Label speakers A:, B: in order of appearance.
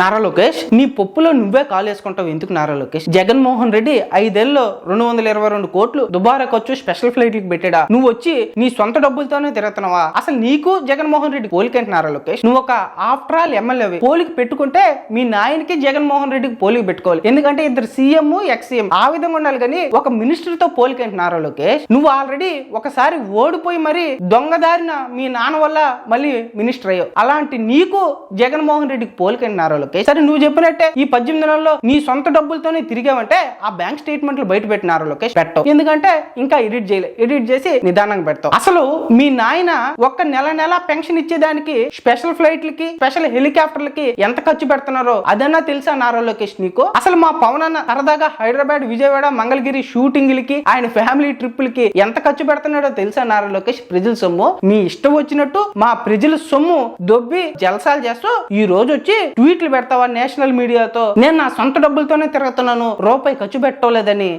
A: నారా లోకేష్ నీ పప్పులో నువ్వే కాలు వేసుకుంటావు ఎందుకు నారా లోకేష్? జగన్మోహన్ రెడ్డి ఐదేళ్ళలో రెండు వందల ఇరవై రెండు కోట్లు దుబారా ఖర్చు స్పెషల్ ఫ్లైట్లకు పెట్టాడా? నువ్వు వచ్చి నీ సొంత డబ్బులతోనే తిరుగుతున్నావా? అసలు నీకు జగన్మోహన్ రెడ్డి పోలికేంటి నారా లోకేష్? నువ్వు ఒక ఆఫ్టర్ ఆల్ ఎమ్మెల్యే పోలికి పెట్టుకుంటే మీ నాయనకి జగన్మోహన్ రెడ్డికి పోలికి పెట్టుకోవాలి. ఎందుకంటే ఇద్దరు సీఎం ఎక్స్ సీఎం. ఆ విధంగా ఉండాలి కానీ ఒక మినిస్టర్తో పోలికేంటి నారా లోకేష్? నువ్వు ఆల్రెడీ ఒకసారి ఓడిపోయి మరి దొంగదారిన మీ నాన్న వల్ల మళ్ళీ మినిస్టర్ అయ్యావు. అలాంటి నీకు జగన్మోహన్ రెడ్డికి పోలికేంటి నారా లోకేష్ సరే నువ్వు చెప్పినట్టే ఈ పద్దెనిమిది నెలల్లో నీ సొంత డబ్బులతోనే తిరిగావంటే ఆ బ్యాంక్ స్టేట్మెంట్లు బయట పెట్టినారు లోకేష్. పెట్టవు. ఎందుకంటే ఇంకా ఎడిట్ చేయలే. ఎడిట్ చేసి నిదానంగా పెడతావు. అసలు మీ నాయన ఒక్క నెల నెల పెన్షన్ ఇచ్చేదానికి స్పెషల్ ఫ్లైట్లకి స్పెషల్ హెలికాప్టర్లకి ఎంత ఖర్చు పెడుతున్నారో అదన్నా తెలుసా నారా లోకేష్ నీకు? అసలు మా పవన్ అన్న సరదాగా హైదరాబాద్ విజయవాడ మంగళగిరి షూటింగ్లకి ఆయన ఫ్యామిలీ ట్రిప్పులకి ఎంత ఖర్చు పెడుతున్నాడో తెలుసా నారా లోకేష్? ప్రజల సొమ్ము. మీ ఇష్టం వచ్చినట్టు మా ప్రజల సొమ్ము దొబ్బి జలసాలు చేస్తూ ఈ రోజు వచ్చి ట్వీట్లు పెడతావా నేషనల్ మీడియాతో? నేను నా సొంత డబ్బులతోనే తిరుగుతున్నాను. రూపాయి ఖర్చు పెట్టలేదని.